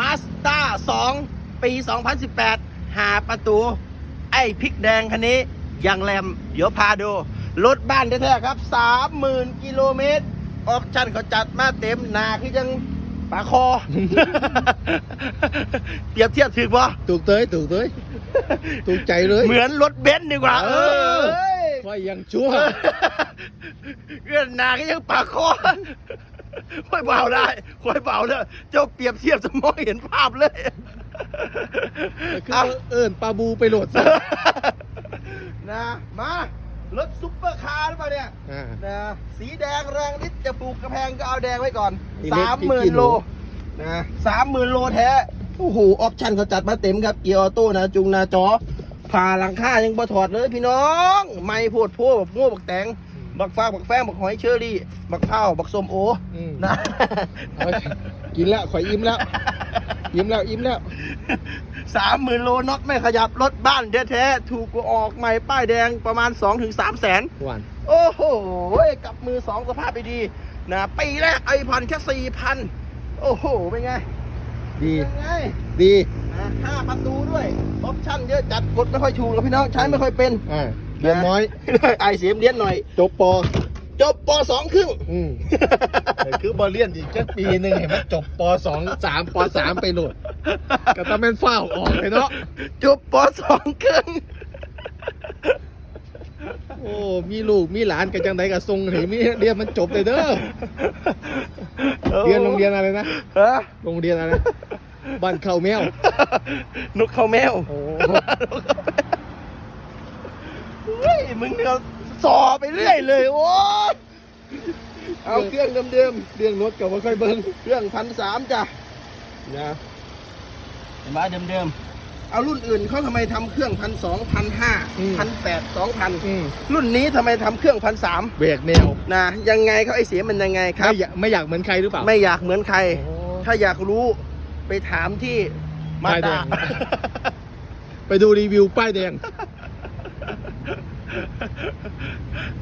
มาสด้า2ปี 2018 หาประตู ไอ้พริกแดงคันนี้ยังแรม เดี๋ยวพาดู รถบ้านแท้ๆครับ 30,000 กิโลเมตร ออปชั่นเขาจัดมาเต็มหนาคือยังปาคอ เปรียบเทียบถึงป่ะถูกเตยถูกเตยถูกใจเลยเหมือนรถเบนซ์ดีกว่า เอเอออค่อยยังชั่ว เงื่อนหนาก็ยังปากคอ ค่อยเบาได้ค่อยเบาเลยเจ้าเปรียบเทียบสมองเห็นภาพเลยคือเอิญปลาบูไปโหลดซะนะมารถซุปเปอร์คาร์หรือเปล่าเนี่ยอ่านะสีแดงแรงนิดจะปลูกกระแพงก็เอาแดงไว้ก่อนอีเล็กสามหมื่กี่นโลโลนะสามหมื่นโลแท้ โอ้โห ออปชั่นเขาจัดมาเต็มครับ เกียร์ออโต้นะ จุงหนาจอผ่าหลังคายังบ่ถอดเลยพี่น้อง ไม่โพดโพบักม่วบักแตง บักฟ้าบักแฟงบักหอยเชอรี่ บักเผาวบักส้มโออืม นะเอาไปกินแล้วข่อยอิ่มแล้ว อิ่มแล้วอิ่มแล้ว สามหมื่นโลน็อตไม่ขยับรถบ้านแท้ๆถูกกูออกใหม่ป้ายแดงประมาณ 2-3แสน หวาน โอ้โหกลับมือสองสภาพไปดีนะปีแรกไอผ่อนแค่สี่พันโอ้โห เป็นไง ดี เป็นไงดี นะห้าประตูด้วย ออปชั่นเยอะจัดกดไม่ค่อยถูกกับพี่น้อง ใช้ไม่ค่อยเป็น อ่า เรียนน้อย ไอเสียมเลี้ยนหน่อย จบปอจบปสองครึ่งอืมแต่คือบอเลียนอีกแค่ปีหนึ่งเห็นไหมจบปสองสามปสามไปโหลดก็ต้องเป็นฝ้าวออกเลยเนาะจบปสองครึ่งโอ้ มีลูก มีหลานกันจังไดกับทรงเห็นมีเรียนมันจบเลยเด้อ เรียนโรงเรียนอะไรนะฮะโรงเรียนอะไรนะบ้านเขาแมว นกเขาแมวโอ้ เฮ้ยมึงเนี่ยสอไปเรื่อยเลยโอ้ยเอาเครื่องเดิมเรื่องรถกับว่าค่อยเบิ้งๆเครื่องพันสามจ้ะนะเห็นไหมเดิมๆเอารุ่นอื่นเขาทำไมทำเครื่องพันสองพันห้าพันแปดสองพันอืม รุ่นนี้ทำไมทำเครื่องพันสามเบรกแนวนะยังไงเขาไอเสียมันยังไงครับ ไม่อยากไม่อยากเหมือนใครหรือเปล่าไม่อยากเหมือนใคร โอ้ ถ้าอยากรู้ไปถามที่มาป้ายแดดางไปดูรีวิวป้ายแดง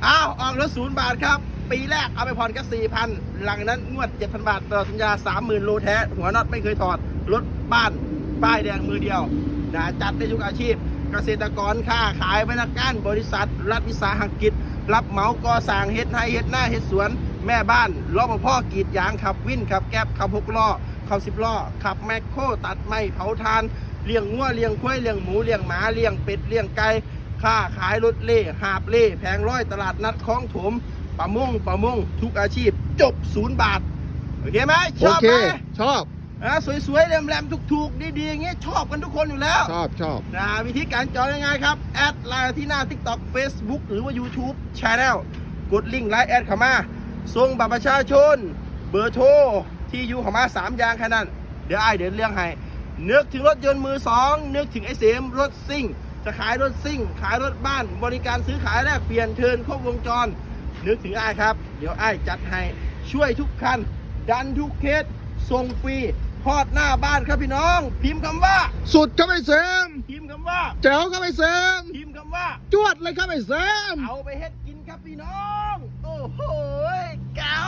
อ้าว ออกรถศูนย์บาทครับ ปีแรกเอาไปผ่อนแค่สี่พันหลังนั้นงวดเจ็ดพันบาทต่อสัญญาสามหมื่นโลแท้ หัวน็อตไม่เคยถอด รถบ้าน ป้ายแดงมือเดียวนะจัดได้ทุกอาชีพ เกษตรกรค้าขายพนักงานบริษัท รัฐวิสาหกิจ รับเหมาก่อสร้างเฮ็ดไร่เฮ็ดหน้าเฮ็ดสวน แม่บ้านรปภกรีดยางขับวินขับแก๊บขับหกล้อขับสิบล้อขับแมคโครตัดไม้เผาทานเลี้ยงงัวเลี้ยงควายเลี้ยงหมูเลี้ยงหมาเลี้ยงเป็ดเลี้ยงไก่ ค้าขายรถเล่หาบเล่แผงร้อยตลาดนัดคลองถมประมงประมงทุกอาชีพ จบศูนย์บาท โอเคไหมชโออบเค ไหมชอบ อะสวยๆแหลมๆถูกๆดีๆอย่างเงี้ยชอบกันทุกคนอยู่แล้ว ชอบชอบ นะวิธีการจองยังไงครับ แอดไลน์ที่หน้า TikTok Facebook หรือว่า YouTube Channel กดลิงก์ไลน์แอดเข้ามาส่งบัตรประชาชน เบอร์โทร ที่อยู่เข้ามา 3 อย่างแค่นั้น เดี๋ยวไอายเดี๋ยวเรื่องให้นึกถึงรถยนต์มือสองนึกถึงไอเสมรถซิ่ง จะขายรถซิ่ง ขายรถบ้าน บริการซื้อขายแลกเปลี่ยนเทิร์นครบวงจร นึกถึงไอ้ายครับ เดี๋ยวไอ้ายจัดให้ช่วยทุกคัน ดันทุกเคสส่งฟรีทอดหน้าบ้านครับพี่น้อง พิมพ์คำว่า สุดเข้าไปเสริมพิมพ์คำว่าแจ๋วเข้าไปเสริมพิมพ์คำว่า จวดเลยเข้าไปเสริมเอาไปเฮ็ดกินครับพี่น้อง โอ้โหเก๋า